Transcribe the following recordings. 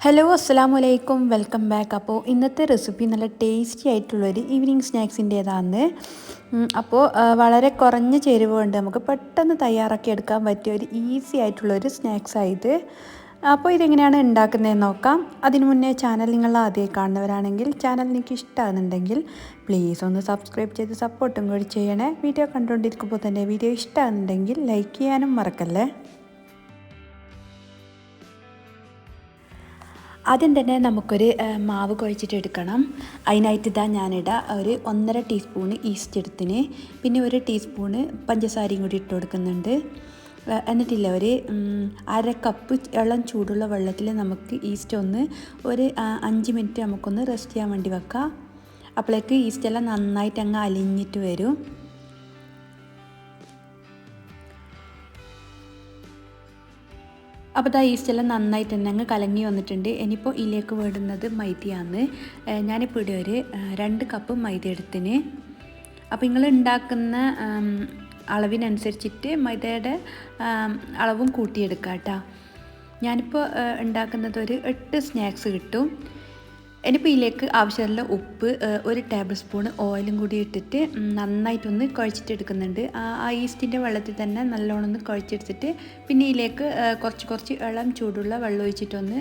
Hello അസ്സാം വലൈക്കും welcome back അപ്പോൾ ഇന്നത്തെ റെസിപ്പി നല്ല ടേസ്റ്റി ആയിട്ടുള്ളൊരു ഈവനിങ് സ്നാക്സിന്റേതാണ് അപ്പോൾ വളരെ കുറഞ്ഞ ചേരുവ കൊണ്ട് നമുക്ക് പെട്ടെന്ന് തയ്യാറാക്കി എടുക്കാൻ പറ്റിയ ഒരു ഈസി ആയിട്ടുള്ളൊരു സ്നാക്സ് ആയത് അപ്പോൾ ഇതെങ്ങനെയാണ് ഉണ്ടാക്കുന്നതെന്ന് നോക്കാം. അതിനു മുന്നേ ചാനൽ നിങ്ങൾ ആദ്യമായി കാണുന്നവരാണെങ്കിൽ ചാനൽ നിങ്ങൾക്ക് ഇഷ്ടമാകുന്നുണ്ടെങ്കിൽ പ്ലീസ് ഒന്ന് സബ്സ്ക്രൈബ് ചെയ്ത് സപ്പോർട്ടും കൂടി ചെയ്യണേ. വീഡിയോ കണ്ടുകൊണ്ടിരിക്കുമ്പോൾ തന്നെ വീഡിയോ ഇഷ്ടമാകുന്നുണ്ടെങ്കിൽ ലൈക്ക് ചെയ്യാനും മറക്കല്ലേ? ആദ്യം തന്നെ നമുക്കൊരു മാവ് കുഴച്ചിട്ട് എടുക്കണം. അതിനായിട്ട് ഇതാ ഞാനിട ഒരു ഒന്നര ടീസ്പൂണ് ഈസ്റ്റ് എടുത്തിന്. പിന്നെ ഒരു ടീസ്പൂണ് പഞ്ചസാരയും കൂടി ഇട്ട് കൊടുക്കുന്നുണ്ട്. എന്നിട്ടില്ല ഒരു അര കപ്പ് ഇളം ചൂടുള്ള വെള്ളത്തിൽ നമുക്ക് ഈസ്റ്റ് ഒന്ന് ഒരു അഞ്ച് മിനിറ്റ് നമുക്കൊന്ന് റെസ്റ്റ് ചെയ്യാൻ വേണ്ടി വെക്കാം. അപ്പോഴേക്ക് ഈസ്റ്റ് എല്ലാം നന്നായിട്ട് അങ്ങ് അലിഞ്ഞിട്ട് വരും. അപ്പോൾ ഇതാ ഈസ്റ്റെല്ലാം നന്നായിട്ട് തന്നെ അങ്ങ് കലങ്ങി വന്നിട്ടുണ്ട്. ഇനിയിപ്പോൾ ഇതിലേക്ക് വേടുന്നത് മൈദയാണ്. ഞാനിപ്പോൾ ഇവിടെ ഒരു രണ്ട് കപ്പ് മൈദ എടുത്തിന്. അപ്പോൾ നിങ്ങൾ ഉണ്ടാക്കുന്ന അളവിനനുസരിച്ചിട്ട് മൈദയുടെ അളവും കൂട്ടിയെടുക്കാം കേട്ടോ ഞാനിപ്പോൾ ഉണ്ടാക്കുന്നത് ഒരു എട്ട് സ്നാക്സ് കിട്ടും. ഇനിയിപ്പോൾ ഇതിലേക്ക് ആവശ്യമുള്ള ഉപ്പ് ഒരു ടേബിൾ സ്പൂൺ ഓയിലും കൂടി ഇട്ടിട്ട് നന്നായിട്ടൊന്ന് കുഴച്ചിട്ടെടുക്കുന്നുണ്ട്. ആ ഈസ്റ്റിന്റെ വെള്ളത്തിൽ തന്നെ നല്ലോണം ഒന്ന് കുഴച്ചെടുത്തിട്ട് പിന്നെ ഇതിലേക്ക് കുറച്ച് കുറച്ച് ഇളം ചൂടുള്ള വെള്ളം ഒഴിച്ചിട്ടൊന്ന്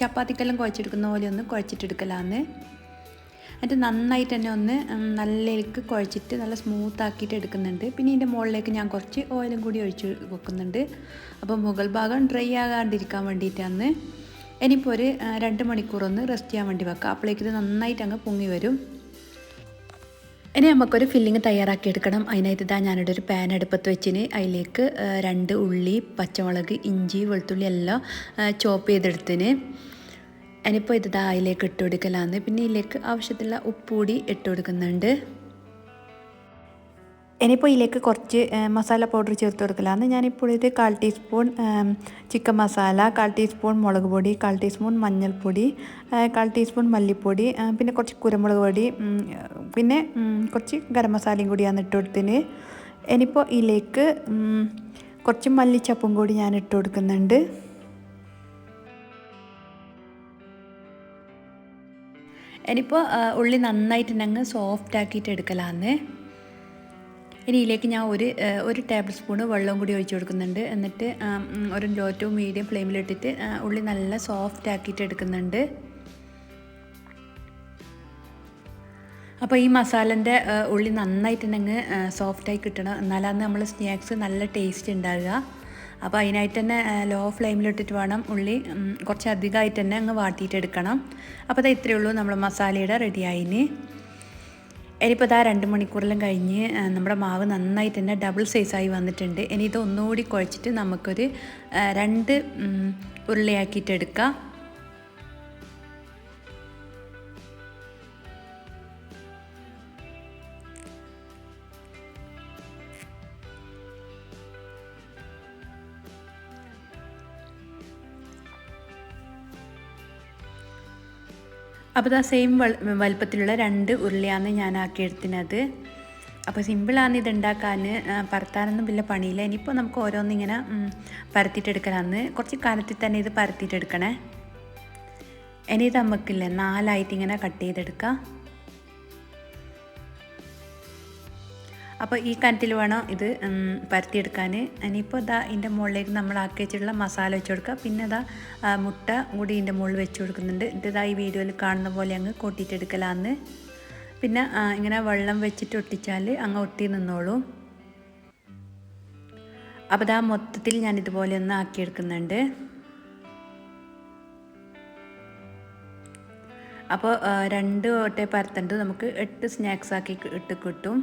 ചപ്പാത്തിക്കെല്ലാം കുഴച്ചെടുക്കുന്ന പോലെ ഒന്ന് കുഴച്ചിട്ടെടുക്കലാന്ന്. എന്നിട്ട് നന്നായിട്ട് തന്നെ ഒന്ന് നല്ലയിലേക്ക് കുഴച്ചിട്ട് നല്ല സ്മൂത്ത് ആക്കിയിട്ട് എടുക്കുന്നുണ്ട്. പിന്നെ ഇതിന്റെ മുകളിലേക്ക് ഞാൻ കുറച്ച് ഓയിലും കൂടി ഒഴിച്ച് വെക്കുന്നുണ്ട്. അപ്പോൾ മുകൾ ഭാഗം ഡ്രൈ ആകാണ്ടിരിക്കാൻ വേണ്ടിയിട്ടാണ് ഇനിയിപ്പോൾ ഒരു രണ്ട് മണിക്കൂറൊന്ന് റെസ്റ്റ് ചെയ്യാൻ വേണ്ടി വെക്കാം. അപ്പോഴേക്കിത് നന്നായിട്ട് അങ്ങ് പൊങ്ങി വരും. ഇനി നമുക്കൊരു ഫില്ലിങ് തയ്യാറാക്കി എടുക്കണം. അതിനായിട്ട് ഇതാ ഞാനിവിടെ ഒരു പാൻ അടുപ്പത്ത് വെച്ചിന്. അതിലേക്ക് രണ്ട് ഉള്ളി പച്ചമുളക് ഇഞ്ചി വെളുത്തുള്ളി എല്ലാം ചോപ്പ് ചെയ്തെടുത്തിന്. ഇനിയിപ്പോൾ ഇതാ അതിലേക്ക് ഇട്ട് കൊടുക്കലാന്ന്. പിന്നെ ഇതിലേക്ക് ആവശ്യത്തിലുള്ള ഉപ്പ് കൂടി ഇട്ട് കൊടുക്കുന്നുണ്ട്. ഇനിയിപ്പോൾ ഇതിലേക്ക് കുറച്ച് മസാല പൗഡർ ചേർത്ത് കൊടുക്കലാന്ന് ഞാനിപ്പോൾ ഇത് കാൽ ടീസ്പൂൺ ചിക്കൻ മസാല കാൽ ടീസ്പൂൺ മുളക് പൊടി കാൽ ടീസ്പൂൺ മഞ്ഞൾപ്പൊടി കാൽ ടീസ്പൂൺ മല്ലിപ്പൊടി പിന്നെ കുറച്ച് കുരുമുളക് പൊടി പിന്നെ കുറച്ച് ഗരം മസാലയും കൂടിയാണ് ഇട്ട് കൊടുത്തിന്. ഇനിയിപ്പോൾ ഇതിലേക്ക് കുറച്ച് മല്ലിച്ചപ്പും കൂടി ഞാൻ ഇട്ട് കൊടുക്കുന്നുണ്ട്. ഇനിയിപ്പോൾ ഉള്ളി നന്നായിട്ട് ഞങ്ങൾ സോഫ്റ്റ് ആക്കിയിട്ട് എടുക്കലാന്ന്. ഇനി ഇതിലേക്ക് ഞാൻ ഒരു ഒരു ടേബിൾ സ്പൂൺ വെള്ളം കൂടി ഒഴിച്ചു കൊടുക്കുന്നുണ്ട്. എന്നിട്ട് ഒരു ലോ ടു മീഡിയം ഫ്ലെയിമിലിട്ടിട്ട് ഉള്ളി നല്ല സോഫ്റ്റ് ആക്കിയിട്ട് എടുക്കുന്നുണ്ട്. അപ്പോൾ ഈ മസാലന്റെ ഉള്ളി നന്നായിട്ട് അങ്ങ് സോഫ്റ്റായി കിട്ടണം. എന്നാലാണ് നമ്മൾ സ്നാക്സ് നല്ല ടേസ്റ്റ് ഉണ്ടാവുക അപ്പോൾ അതിനായിട്ട് തന്നെ ലോ ഫ്ലെയിമിലിട്ടിട്ട് വേണം ഉള്ളി കുറച്ച് അധികമായിട്ട് തന്നെ അങ്ങ് വാട്ടിയിട്ടെടുക്കണം അപ്പോൾ അത് ഇത്രയേ ഉള്ളൂ നമ്മൾ മസാലയുടെ റെഡി ആയിന്. ഇനിയിപ്പോൾ ഇതാ രണ്ട് മണിക്കൂറെല്ലാം കഴിഞ്ഞ് നമ്മുടെ മാവ് നന്നായിട്ട് തന്നെ ഡബിൾ സൈസായി വന്നിട്ടുണ്ട്. ഇനി ഇത് ഒന്നുകൂടി കുഴച്ചിട്ട് നമുക്കൊരു രണ്ട് ഉം, അപ്പോൾ ഇതാ സെയിം വലുപ്പത്തിലുള്ള രണ്ട് ഉരുളിയാണ് ഞാൻ ആക്കി ആക്കിയെടുത്തിനത് അപ്പോൾ സിമ്പിളാണ് ഇത് ഉണ്ടാക്കാൻ പരത്താനൊന്നും വലിയ പണിയില്ല. ഇനിയിപ്പോൾ നമുക്ക് ഓരോന്നിങ്ങനെ പരത്തിയിട്ടെടുക്കലാന്ന് കുറച്ച് കാലത്തിൽ തന്നെ ഇത് പരത്തിയിട്ടെടുക്കണേ ഇനി ഇത് നമുക്കില്ലേ നാലായിട്ട് ഇങ്ങനെ കട്ട് ചെയ്തെടുക്കാം. അപ്പോൾ ഈ കനത്തിൽ വേണം ഇത് പരത്തിയെടുക്കാൻ ഇനിയിപ്പോൾ ഇതാ ഇതിന്റെ മുകളിലേക്ക് നമ്മൾ ആക്കി വെച്ചിട്ടുള്ള മസാല വെച്ച് കൊടുക്കുക. പിന്നെ ഇതാ മുട്ട കൂടി ഇതിന്റെ മുകളിൽ വെച്ച് കൊടുക്കുന്നുണ്ട്. ഇതാ ഈ വീഡിയോയിൽ കാണുന്ന പോലെ അങ്ങ് കൊട്ടിയിട്ടെടുക്കലാന്ന് പിന്നെ ഇങ്ങനെ വെള്ളം വെച്ചിട്ട് ഒട്ടിച്ചാൽ അങ്ങ് ഒട്ടി നിന്നോളൂ. അപ്പോൾ ഇതാ മൊത്തത്തിൽ ഞാൻ ഇതുപോലെ ഒന്ന് ആക്കിയെടുക്കുന്നുണ്ട് അപ്പോൾ രണ്ട് ഓട്ടെ പരത്തണ്ട് നമുക്ക് എട്ട് സ്നാക്സ് ആക്കി ഇട്ട് കിട്ടും.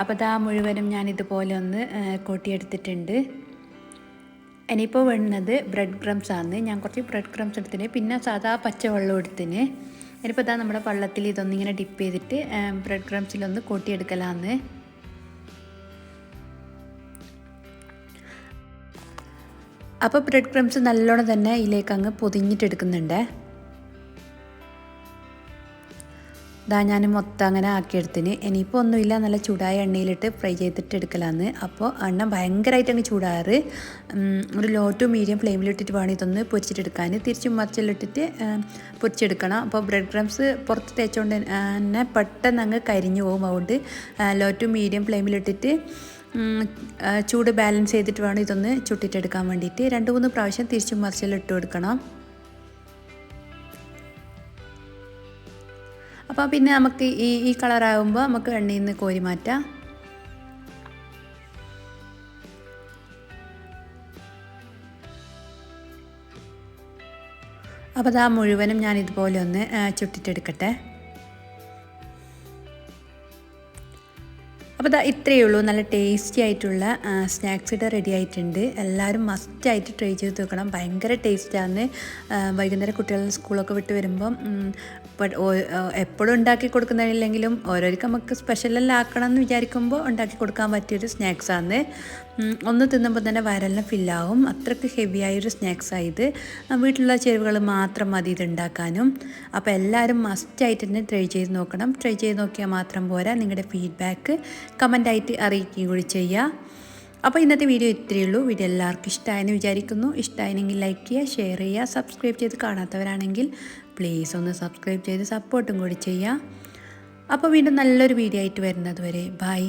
അപ്പോൾ ഇതാ മുഴുവനും ഞാൻ ഇതുപോലെ ഒന്ന് കൂട്ടിയെടുത്തിട്ടുണ്ട്. ഇനിയിപ്പോൾ വേണ്ടത് ബ്രെഡ് ക്രംസ് ആണ്. ഞാൻ കുറച്ച് ബ്രെഡ് ക്രംസ് എടുത്തിന് പിന്നെ സാധാ പച്ചവെള്ളം എടുത്തിന്. ഇനിയിപ്പോൾ ഇതാ നമ്മുടെ വള്ളത്തിൽ ഇതൊന്നിങ്ങനെ ഡിപ്പ് ചെയ്തിട്ട് ബ്രെഡ് ക്രംസിലൊന്ന് കൂട്ടിയെടുക്കലാന്ന്. അപ്പോൾ ബ്രെഡ് ക്രംസ് നല്ലോണം തന്നെ ഇതിലേക്ക് അങ്ങ് പൊതിഞ്ഞിട്ടെടുക്കുന്നുണ്ട്. ഇതാ ഞാൻ മൊത്തം അങ്ങനെ ആക്കിയെടുത്തിന് ഇനിയിപ്പോൾ ഒന്നുമില്ല. നല്ല ചൂടായ എണ്ണയിലിട്ട് ഫ്രൈ ചെയ്തിട്ട് എടുക്കലാന്ന്. അപ്പോൾ എണ്ണ ഭയങ്കരമായിട്ട് അങ്ങ് ചൂടാറ് ഒരു ലോ ടു മീഡിയം ഫ്ലെയിമിലിട്ടിട്ട് വേണം ഇതൊന്ന് പൊരിച്ചിട്ടെടുക്കാൻ തിരിച്ചും മറിച്ചിലിട്ടിട്ട് പൊരിച്ചെടുക്കണം. അപ്പോൾ ബ്രെഡ് ക്രംസ് പുറത്ത് തേച്ചുകൊണ്ട് തന്നെ പെട്ടെന്ന് അങ്ങ് കരിഞ്ഞു പോകും അതുകൊണ്ട് ലോ ടു മീഡിയം ഫ്ലെയിമിലിട്ടിട്ട് ചൂട് ബാലൻസ് ചെയ്തിട്ട് വേണം ഇതൊന്ന് ചുട്ടിട്ടെടുക്കാൻ വേണ്ടിയിട്ട്. രണ്ട് മൂന്ന് പ്രാവശ്യം തിരിച്ചും മറിച്ചിലിട്ട് കൊടുക്കണം. അപ്പോൾ പിന്നെ നമുക്ക് ഈ ഈ കളറാകുമ്പോൾ നമുക്ക് എണ്ണയിൽ നിന്ന് കോരി മാറ്റാം. അപ്പോൾ അതാ മുഴുവനും ഞാൻ ഇതുപോലെ ഒന്ന് ചുട്ടിട്ടെടുക്കട്ടെ. അപ്പോൾ ഇതാ ഇത്രയേ ഉള്ളൂ. നല്ല ടേസ്റ്റി ആയിട്ടുള്ള സ്നാക്സ് ഇവിടെ റെഡി ആയിട്ടുണ്ട്. എല്ലാവരും മസ്റ്റായിട്ട് ട്രൈ ചെയ്ത് നോക്കണം. ഭയങ്കര ടേസ്റ്റാണ് വൈകുന്നേരം കുട്ടികൾ സ്കൂളൊക്കെ വിട്ട് വരുമ്പം എപ്പോഴും ഉണ്ടാക്കി കൊടുക്കുന്നതില്ലെങ്കിലും ഓരോരിക്കും നമുക്ക് സ്പെഷ്യലെല്ലാം ആക്കണം എന്ന് വിചാരിക്കുമ്പോൾ ഉണ്ടാക്കി കൊടുക്കാൻ പറ്റിയൊരു സ്നാക്സാണ് ഒന്ന് തിന്നുമ്പോൾ തന്നെ വയറെല്ലാം ഫില്ലാവും അത്രയ്ക്ക് ഹെവി സ്നാക്സാണ് ഇത്. വീട്ടിലുള്ള ചേരുവകൾ മാത്രം മതി ഇത് ഉണ്ടാക്കാനും. അപ്പോൾ എല്ലാവരും മസ്റ്റായിട്ട് തന്നെ ട്രൈ ചെയ്ത് നോക്കണം. ട്രൈ ചെയ്ത് നോക്കിയാൽ മാത്രം പോരാ. നിങ്ങളുടെ ഫീഡ്ബാക്ക് കമന്റായിട്ട് അറിയിക്കുകയും കൂടി ചെയ്യുക. അപ്പോൾ ഇന്നത്തെ വീഡിയോ ഇത്രയേ ഉള്ളൂ. വീഡിയോ എല്ലാവർക്കും ഇഷ്ടമായെന്ന് വിചാരിക്കുന്നു. ഇഷ്ടമായെങ്കിൽ ലൈക്ക് ചെയ്യുക ഷെയർ ചെയ്യുക സബ്സ്ക്രൈബ് ചെയ്ത് കാണാത്തവരാണെങ്കിൽ പ്ലീസ് ഒന്ന് സബ്സ്ക്രൈബ് ചെയ്ത് സപ്പോർട്ടും കൂടി ചെയ്യുക. അപ്പോൾ വീണ്ടും നല്ലൊരു വീഡിയോ ആയിട്ട് വരുന്നത് വരെ. ബൈ